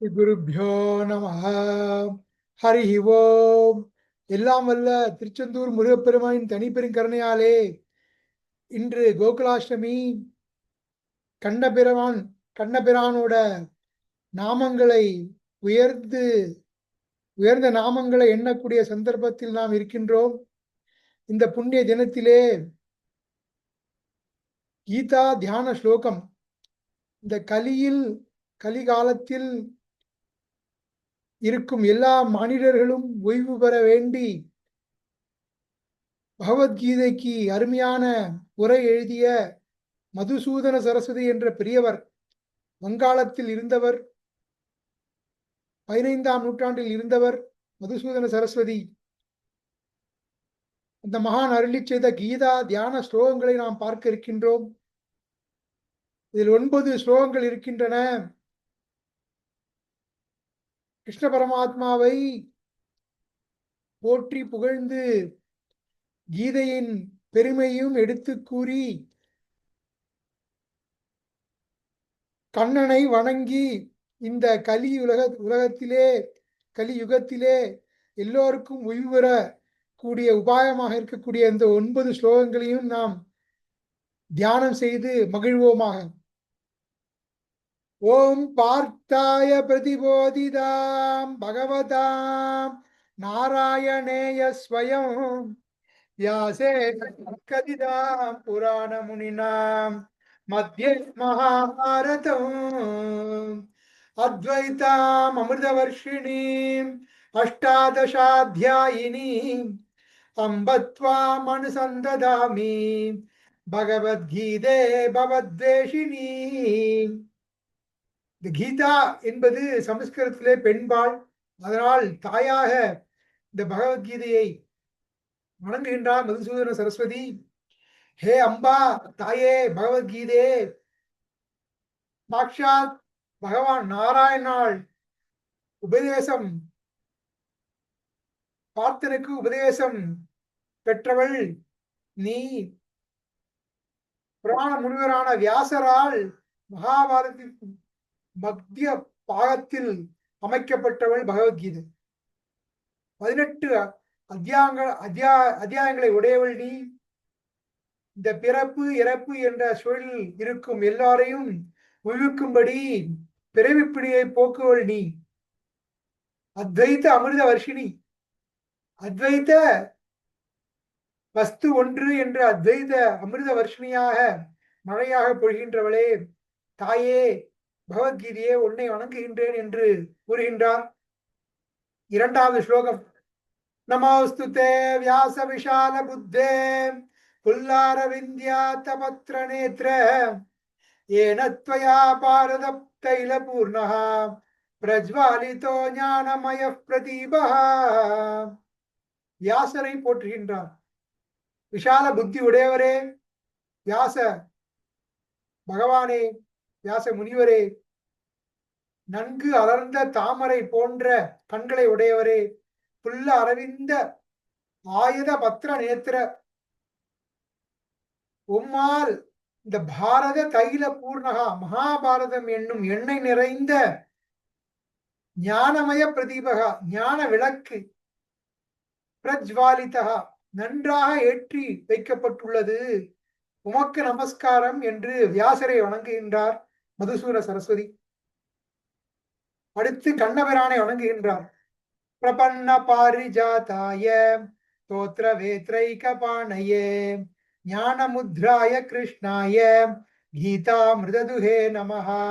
குருபியோ நம ஹரி ஓம். எல்லாம் வல்ல திருச்செந்தூர் முருகப்பெருமானின் தனிப்பெருங்கருணையாலே இன்று கோகுலாஷ்டமி. கண்ணபிரவான் கண்ணபிரானோட நாமங்களை உயர்ந்து உயர்ந்த நாமங்களை எண்ணக்கூடிய சந்தர்ப்பத்தில் நாம் இருக்கின்றோம். இந்த புண்ணிய தினத்திலே கீதா தியான ஸ்லோகம். இந்த கலியில் கலிகாலத்தில் இருக்கும் எல்லா மனிதர்களும் ஓய்வு பெற வேண்டி பகவத்கீதைக்கு அருமையான உரை எழுதிய மதுசூதன சரஸ்வதி என்ற பெரியவர் வங்காளத்தில் இருந்தவர் பதினைந்தாம் நூற்றாண்டில் இருந்தவர் மதுசூதன சரஸ்வதி. அந்த மகான் அருளி செய்த கீதா தியான ஸ்லோகங்களை நாம் பார்க்க இருக்கின்றோம். இதில் ஒன்பது ஸ்லோகங்கள் இருக்கின்றன. கிருஷ்ண பரமாத்மாவை போற்றி புகழ்ந்து கீதையின் பெருமையும் எடுத்து கூறி கண்ணனை வணங்கி இந்த கலி உலக உலகத்திலே கலியுகத்திலே எல்லோருக்கும் உய்வுற கூடிய உபாயமாக இருக்கக்கூடிய இந்த ஒன்பது ஸ்லோகங்களையும் நாம் தியானம் செய்து மகிழ்வோமாக. ఓం పార్థాయ ప్రతిబోధిదాం భగవతాం నారాయణేయ స్వయం వ్యాసే కదిదాం పురాణమునినాం మధ్య మహాభారతం అద్వైతాం అమృతవర్షిణి అష్టాదశాధ్యాయిని అంబత్వామనుసందదామి భగవద్గీతే భవద్వేషిణీ இந்த கீதா என்பது சமஸ்கிருதத்திலே பெண்பால் அதனால் தாயாக இந்த பகவத்கீதையை வணங்குகின்றார் மதுசூதன சரஸ்வதி. ஹே அம்பா தாயே பகவத்கீதே சாக்ஷாத் பகவான் நாராயணால் உபதேசம் பார்த்தனுக்கு உபதேசம் பெற்றவள் நீ. புராண முனிவரான வியாசரால் மகாபாரதத்தின் மத்திய பாகத்தில் அமைக்கப்பட்டவள் பகவத்கீதை. பதினெட்டு அத்தியாயங்கள் அத்தியா அத்தியாயங்களை உடையவள் நீ. இந்த பிறப்பு இறப்பு என்ற சூழலில் இருக்கும் எல்லாரையும் உயிர்க்கும்படி பிறவிப்பிடியை போக்குவள் நீ. அத்வைத்த அமிர்த வர்ஷினி. அத்வைத்த வஸ்து ஒன்று என்ற அத்வைத அமிர்த வர்ஷினியாக மழையாக பொழிகின்றவளே. தாயே பகவத்கீதையே உன்னை வணங்குகின்றேன் என்று கூறுகின்றார். இரண்டாவது ஸ்லோகம். நமோஸ்துதே வியாச விஷால புத்தே புல்லாரவிந்தியா தபத்ர நேத்திர ஏனத்வயா பாரத தைல பூர்ணஹா பிரஜ்வாலிதோ ஞானமய பிரதீபா வியாசரை போற்றுகின்றார். விஷால புத்தி உடையவரே வியாச பகவானே வியாச முனிவரே நன்கு அலர்ந்த தாமரை போன்ற கண்களை உடையவரே புல்ல அரவிந்த ஆயுத பத்திர நேத்திர உம்மால் இந்த பாரத தைல பூர்ணகா மகாபாரதம் என்னும் எண்ணெய் நிறைந்த ஞானமய பிரதீபகா ஞான விளக்கு பிரஜ்வாலிதகா நன்றாக ஏற்றி வைக்கப்பட்டுள்ளது. உமக்கு நமஸ்காரம் என்று வியாசரை வணங்குகின்றார். மதுசூர சரஸ்வதி. அடுத்து கண்ணபிரானை வணங்குகின்றார் பிரபன்ன பாரிஜாதாய தோத்திர வேத்ரைக பாணையே ஞானமுத்ராய கிருஷ்ணாய கீதா மிருததுகே நமஹா.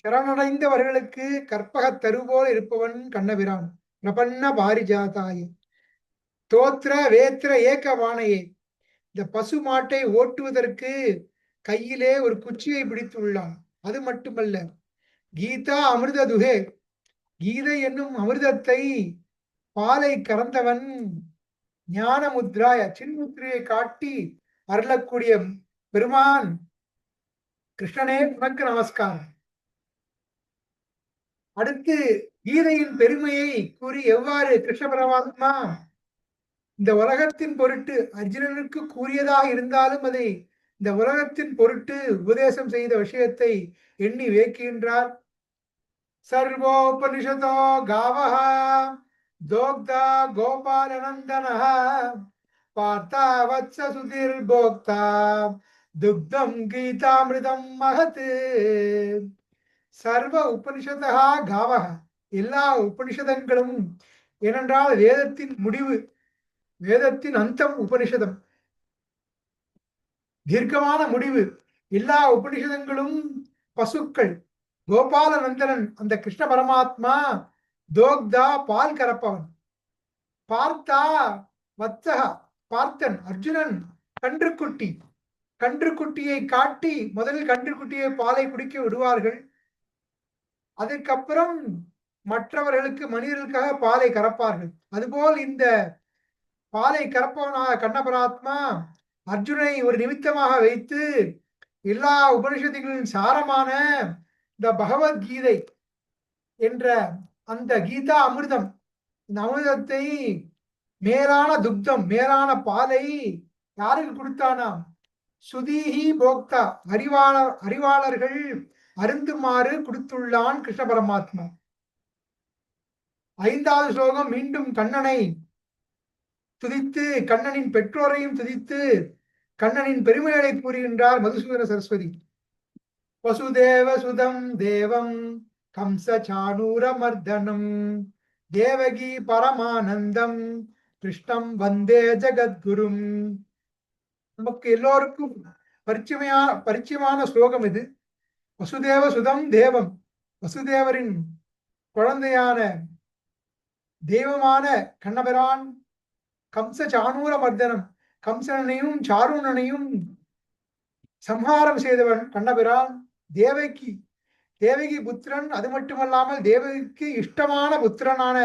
சரணடைந்தவர்களுக்கு கற்பக தருபோல் இருப்பவன் கண்ணபிரான் பிரபன்ன பாரிஜாதாய. தோத்திர வேத்திர ஏக்கவானையே இந்த பசு மாட்டை ஓட்டுவதற்கு கையிலே ஒரு குச்சியை பிடித்துள்ளான் அது மட்டுமல்ல கீதா அமிர்த துகே கீதை என்னும் அமிர்தத்தை பாலை கறந்தவன் ஞான முத்ராய சின்முத்திரையை காட்டி அருளக்கூடிய பெருமான் கிருஷ்ணனே உனக்கு நமஸ்காரம். அடுத்து கீதையின் பெருமையை கூறி எவ்வாறு கிருஷ்ண பரமாத்மா இந்த உலகத்தின் பொருட்டு அர்ஜுனனுக்கு கூறியதாக இருந்தாலும் அதை இந்த உலகத்தின் பொருட்டு உபதேசம் செய்த விஷயத்தை எண்ணி வேக்கின்றார். சர்வோபனிஷதோ காவஹ தோக்தா கோபாலநந்தன பார்த்தா வத்ச சுதிர் போக்தா துக்தம் கீதாமிருதம் மகத்து சர்வ உபனிஷதா காவக எல்லா உபனிஷதங்களும் ஏனென்றால் வேதத்தின் முடிவு வேதத்தின் அந்தம் உபனிஷதம். தீர்க்கமான முடிவு. எல்லா உபனிஷதங்களும் பசுக்கள். கோபாலநந்தனன் அந்த கிருஷ்ண பரமாத்மா தோக்தா பால் கறப்பவன். பார்த்தா வத்சகா பார்த்தன் அர்ஜுனன் கன்றுக்குட்டி. கன்றுக்குட்டியை காட்டி முதலில் கன்றுக்குட்டியை பாலை குடிக்க விடுவார்கள். அதுக்கப்புறம் மற்றவர்களுக்கு மனிதர்களுக்காக பாலை கறப்பார்கள். அதுபோல் இந்த பாலை கறப்பவனாக கண்ணபராத்மா அர்ஜுனை ஒரு நிமித்தமாக வைத்து எல்லா உபனிஷத்துகளின் சாரமான இந்த பகவத்கீதை என்ற அந்த கீதா அமிர்தம் இந்த அமிர்தத்தை மேலான துக்தம் மேலான பாலை யாருக்கு கொடுத்தானாம்? சுதீஹி போக்தா அறிவாளர் அறிவாளர்கள் அருந்துமாறு கொடுத்துள்ளான் கிருஷ்ண பரமாத்மா. ஐந்தாவது ஸ்லோகம் மீண்டும் கண்ணனை துதித்து கண்ணனின் பெற்றோரையும் துதித்து கண்ணனின் பெருமைகளை கூறுகின்றார் மதுசூதன சரஸ்வதி. வசுதேவ சுதம் தேவம் கம்ச சாணூர மர்தனம் தேவகி பரமானந்தம் கிருஷ்ணம் வந்தே ஜகத்குரும். நமக்கு எல்லோருக்கும் பரிச்சயமான பரிச்சயமான ஸ்லோகம் இது. வசுதேவ சுதம் தேவம் வசுதேவரின் குழந்தையான தெய்வமான கண்ணபிரான் கம்ச சாணூர மர்தனம் கம்சனையும் சாருணனையும் சம்ஹாரம் செய்தவன் கண்ணபிரான் தேவகி தேவகி புத்திரன் அது மட்டுமல்லாமல் தேவகிக்கு இஷ்டமான புத்திரனான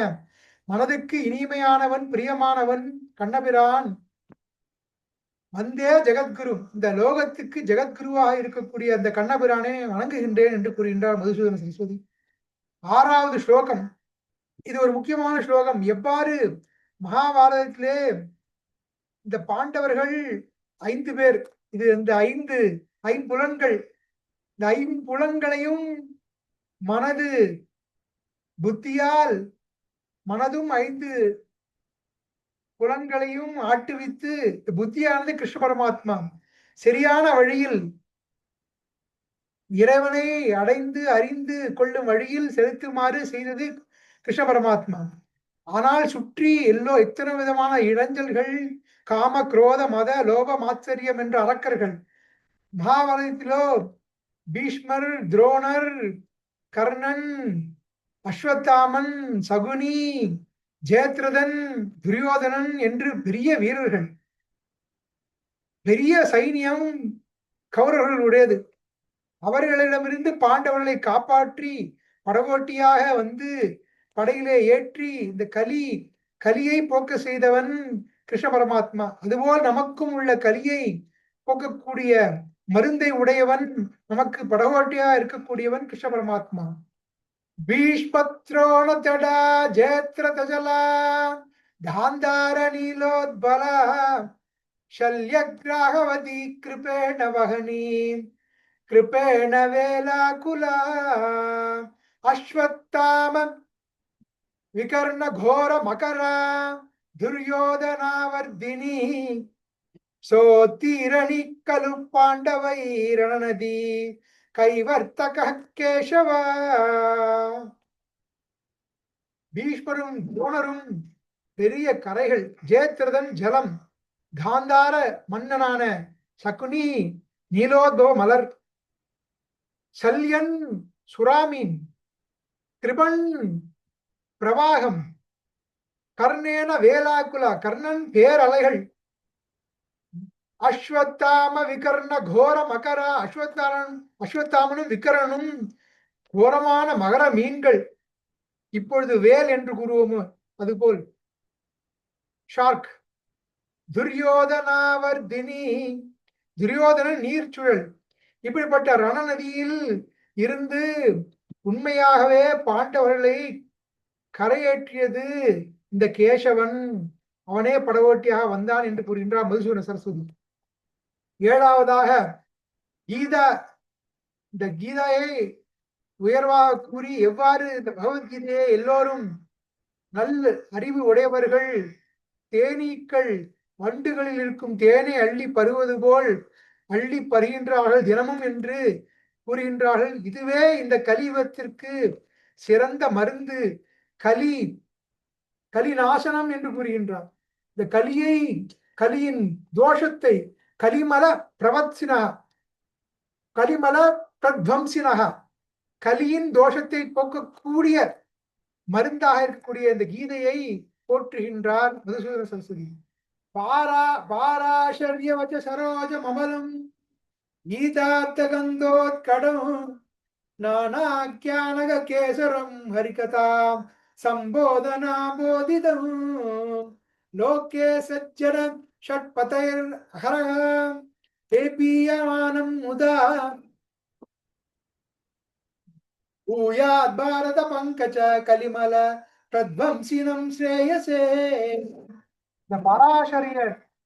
மனதுக்கு இனிமையானவன் பிரியமானவன் கண்ணபிரான். வந்தே ஜெகத்குரு. இந்த லோகத்துக்கு ஜெகத்குருவாக இருக்கக்கூடிய அந்த கண்ணபிரானை வணங்குகின்றேன் என்று கூறுகின்றார் மதுசூதன சரஸ்வதி. ஆறாவது ஸ்லோகம். இது ஒரு முக்கியமான ஸ்லோகம். எவ்வாறு மகாபாரதத்திலே இந்த பாண்டவர்கள் ஐந்து பேர் இது இந்த ஐந்து ஐம்புலன்கள். இந்த ஐம்புலன்களையும் மனது புத்தியால் மனதும் ஐந்து புலன்களையும் ஆட்டுவித்து புத்தியானது கிருஷ்ண பரமாத்மா. சரியான வழியில் இறைவனை அடைந்து அறிந்து கொள்ளும் வழியில் செலுத்துமாறு செய்தது கிருஷ்ண பரமாத்மா. ஆனால் சுற்றி எல்லோ எத்தனை விதமான இளைஞர்கள் காம குரோத மத லோப மாச்சரியம் என்ற அரக்கர்கள் மகாபாரதத்திலோ பீஷ்மர் துரோணர் கர்ணன் அஸ்வத்தாமன் சகுனி ஜெயத்ரதன் துரியோதனன் என்று பெரிய வீரர்கள். பெரிய சைனியம் கௌரவர்களுடையது. அவர்களிடமிருந்து பாண்டவர்களை காப்பாற்றி படகோட்டியாக வந்து படையிலே ஏற்றி இந்த கலி கலியை போக்க செய்தவன் கிருஷ்ண பரமாத்மா. அதுபோல் நமக்கும் உள்ள கலியை போக்கக்கூடிய மருந்தை உடையவன் நமக்கு படகோட்டியா இருக்கக்கூடியவன் கிருஷ்ண பரமாத்மா. பீஷ்பத்ரோணதடா ஜேத்ர தஜலா தாந்தார நீலோத்பல शल्यग्राहवती कृपेण கிருபேண कृपेण वेलाकुला अश्वत्थाम विकर्ण घोर மகரா துரியோதனாவர்தினி சோத்திரணி கலுப்பாண்டவை ரணநதி கைவர்த்தக கேசவா. பீஷ்மரும் துரோணரும் பெரிய கரைகள் ஜேத்திரதன் ஜலம் காந்தார மன்னனான சகுனி நீலோதோ மலர் சல்யன் சுராமீன் திரிபன் பிரவாகம் கர்ணேன வேலாக்குலா கர்ணன் பேரலைகள். அஸ்வத்தாம விகர்ண கோர மகர அஸ்வத்தாமன் அஸ்வத்தாமனும் விகரனும் கோரமான மகர மீன்கள். இப்பொழுது வேல் என்று கூறுவோமோ அதுபோல். ஷார்க். துரியோதனாவர்தினி துரியோதனன் நீர்ச்சுழல் இப்படிப்பட்ட ரணநதியில் இருந்து உண்மையாகவே பாண்டவர்களை கரையேற்றியது இந்த கேசவன் அவனே படவோட்டியாக வந்தான் என்று கூறுகின்றார் மதுசூரன் சரஸ்வதி. ஏழாவதாக கீதா இந்த கீதாயை உயர்வாக கூறி எவ்வாறு இந்த பகவத்கீதையை எல்லோரும் நல்ல அறிவு உடையவர்கள் தேனீக்கள் வண்டுகளில் இருக்கும் தேனை அள்ளி பருவது போல் அள்ளி பருகின்றார்கள் தினமும் என்று கூறுகின்றார்கள். இதுவே இந்த கலியுகத்திற்கு சிறந்த மருந்து. கலி கலி நாசனம் என்று கூறுகின்றார். இந்த கலியை கலியின் தோஷத்தை கலிமல பிரவத்சினா கலிமல பிரத்வம்சினகா கலியின் தோஷத்தை போக்கக்கூடிய மருந்தாக இருக்கக்கூடிய இந்த கீதையை போற்றுகின்றார் மதுசூதன சரஸ்வதி. பாரா பாராசரியவச்ச சரோஜ மமலம் கீதார்த்த கந்தோத்கடம் நானாக்கியானக கேசரம் ஹரிகதாம் சம்போதனாபோதிதம் லோகே சஜ்ஜன ஷட்பதைர் ஹரகம் தேபீயமானம் முதா. பூயாத் பாரத பங்கஜ கலிமல பிரத்வம்சினம் ஸ்ரேயசே. இந்த பராசரிய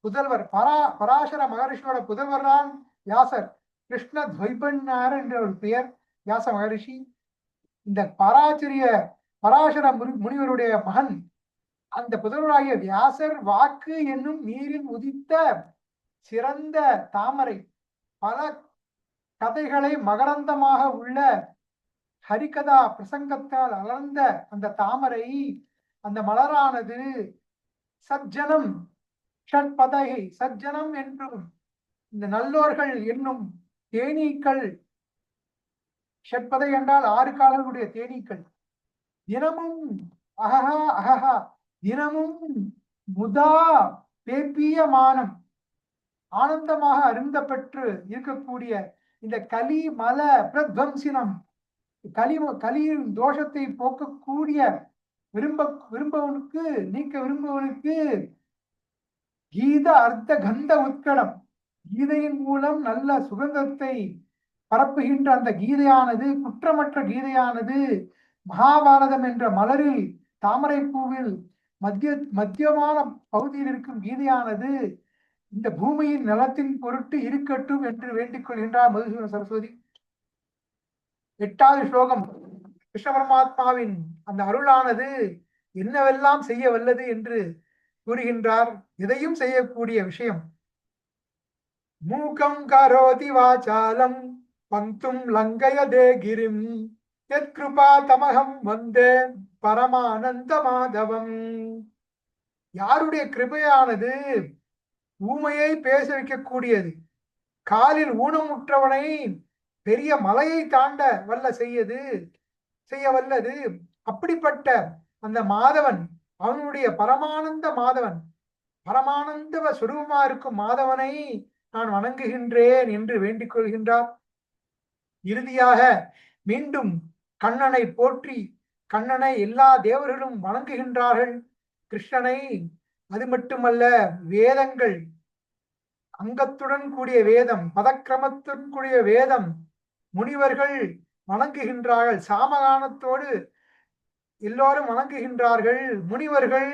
புதல்வர் பரா பராசர மகரிஷியோட புதல்வர் தான் வியாசர். கிருஷ்ண துவைபன்னார் என்ற ஒரு பெயர் வியாச மகரிஷி. இந்த பராச்சரிய பராசர முனிவருடைய மகன். அந்த புதல்வராகிய வியாசர் வாக்கு என்னும் நீரில் உதித்த சிறந்த தாமரை. பல கதைகளை மகரந்தமாக உள்ள ஹரிகதா பிரசங்கத்தால் அலர்ந்த அந்த தாமரை அந்த மலரானது சஜ்ஜனம் ஷட்பதகை. சஜ்ஜனம் என்றும் இந்த நல்லோர்கள் என்னும் தேனீக்கள். ஷட்பதை என்றால் ஆறு காலர்களுடைய தேனீக்கள். தினமும் அஹஹா அஹஹா தினமும் முதா பேப்பியமானம் ஆனந்தமாக அருந்த பெற்று இருக்கக்கூடிய இந்த கலி மல பிரத்வம்சினம் கலி கலியின் தோஷத்தை போக்கக்கூடிய விரும்ப விரும்பவனுக்கு நீக்க விரும்பவனுக்கு கீத அர்த்த கந்த உட்கடம் கீதையின் மூலம் நல்ல சுகந்தத்தை பரப்புகின்ற அந்த கீதையானது குற்றமற்ற கீதையானது மகாபாரதம் என்ற மலரில் தாமரை பூவில் மத்திய மத்தியமான பகுதியில் இருக்கும் கீதையானது இந்த பூமியின் நலத்தின் பொருட்டு இருக்கட்டும் என்று வேண்டிக் கொள்கின்றார் மதுசூதன சரஸ்வதி. எட்டாவது ஸ்லோகம். கிருஷ்ண பரமாத்மாவின் அந்த அருளானது என்னவெல்லாம் செய்ய வல்லது என்று கூறுகின்றார். இதையும் செய்யக்கூடிய விஷயம். மூக்கம் கரோதி வாசாலம் பங்கும் லங்கயதே கிரிம். எத்கிருபா தமகம் வந்தேன் பரமானந்த மாதவம் யாருடைய கிருபையானது ஊமையை பேச வைக்கக்கூடியது காலில் ஊனமுற்றவனை பெரிய மலையை தாண்ட வல்ல செய்யது செய்ய வல்லது. அப்படிப்பட்ட அந்த மாதவன் அவனுடைய பரமானந்த மாதவன் பரமானந்தவ சுரூபமா இருக்கும் மாதவனை நான் வணங்குகின்றேன் என்று வேண்டிக் கொள்கின்றார். இறுதியாக மீண்டும் கண்ணனை போற்றி கண்ணனை எல்லா தேவர்களும் வணங்குகின்றார்கள். கிருஷ்ணனை அது மட்டுமல்ல வேதங்கள் அங்கத்துடன் கூடிய வேதம் பதக்கிரமத்துடன் கூடிய வேதம் முனிவர்கள் வணங்குகின்றார்கள். சாமகானத்தோடு எல்லோரும் வணங்குகின்றார்கள். முனிவர்கள்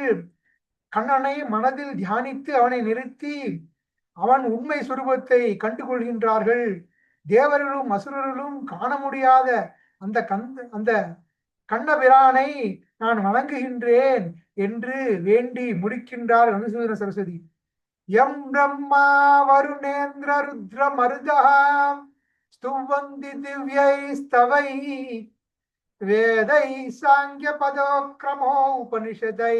கண்ணனை மனதில் தியானித்து அவனை நிறுத்தி அவன் உண்மை சுரூபத்தை கண்டுகொள்கின்றார்கள். தேவர்களும் அசுரர்களும் காண முடியாத அந்த கந்த அந்த கண்ணபிரானை நான் வணங்குகின்றேன் என்று வேண்டி முடிக்கின்றார் அனுசுந்தர சரஸ்வதி. எம் பிரம்மா வருணேந்திர ருத்ர மருதகாம் ஸ்துவந்தி திவ்யை ஸ்தவை. வேதை சாங்கிய பதோக்கிரமோ உபனிஷதை.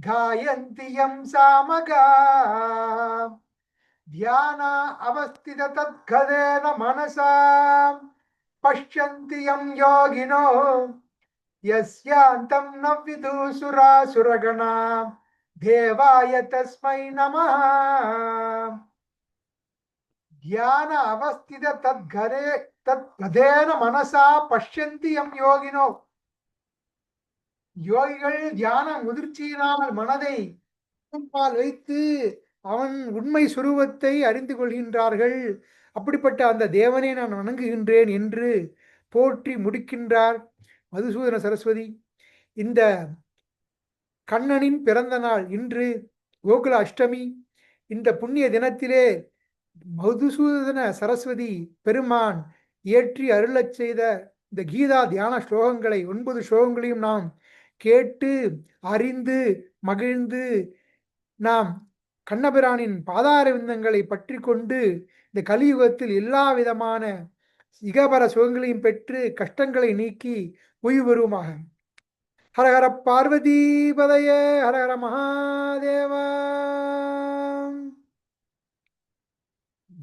காயந்தி எம் சாமகா. தியான அவஸ்தித தத்கதேன மனசாம் पश्यन्ति यं योगिनो यस्यान्तं न विदुसुरासुरगणा देवाय तस्मै नमः ध्यान अवस्थित तद्गरे तद्गदेन मनसा पश्यन्ति यं योगिनो யோகிகள் தியான முதிர்ச்சியினால் மனதை பால் வைத்து அவன் உண்மை சுரூபத்தை அறிந்து கொள்கின்றார்கள் அப்படிப்பட்ட அந்த தேவனை நான் வணங்குகின்றேன் என்று போற்றி முடிக்கின்றார். மதுசூதன சரஸ்வதி இந்த கண்ணனின் பிறந்த நாள் இன்று கோகுல அஷ்டமி இந்த புண்ணிய தினத்திலே மதுசூதன சரஸ்வதி பெருமான் இயற்றி அருளச் செய்த இந்த கீதா தியான ஸ்லோகங்களை ஒன்பது ஸ்லோகங்களையும் நாம் கேட்டு அறிந்து மகிழ்ந்து நாம் கண்ணபிரானின் பாதார விந்தங்களை பற்றி கொண்டு இந்த கலியுகத்தில் எல்லா விதமான இகபர சுகங்களையும் பெற்று கஷ்டங்களை நீக்கி உயிர் வருவமாக ஹரஹர பார்வதீபதய ஹரஹர மகாதேவா.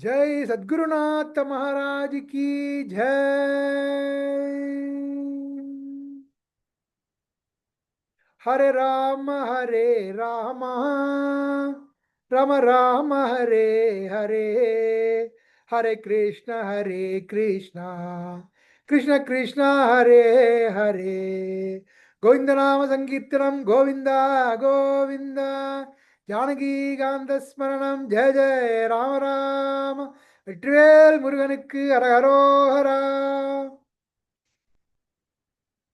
ஜெய் சத்குருநாத் மகாராஜ் கி ஜெய். ஹரே ராம ஹரே ராமா. ரம ராம ஹரே ஹரே ஹரே கிருஷ்ண ஹரே கிருஷ்ணா கிருஷ்ண கிருஷ்ண ஹரே ஹரே கோவிந்தநாம சங்கீர்த்தனம் கோவிந்தா கோவிந்தா ஜானகீகாந்தஸ்மரணம் ஜெய ஜெய ராம ராம வெற்றிவேல் முருகனுக்கு அரஹரோஹரா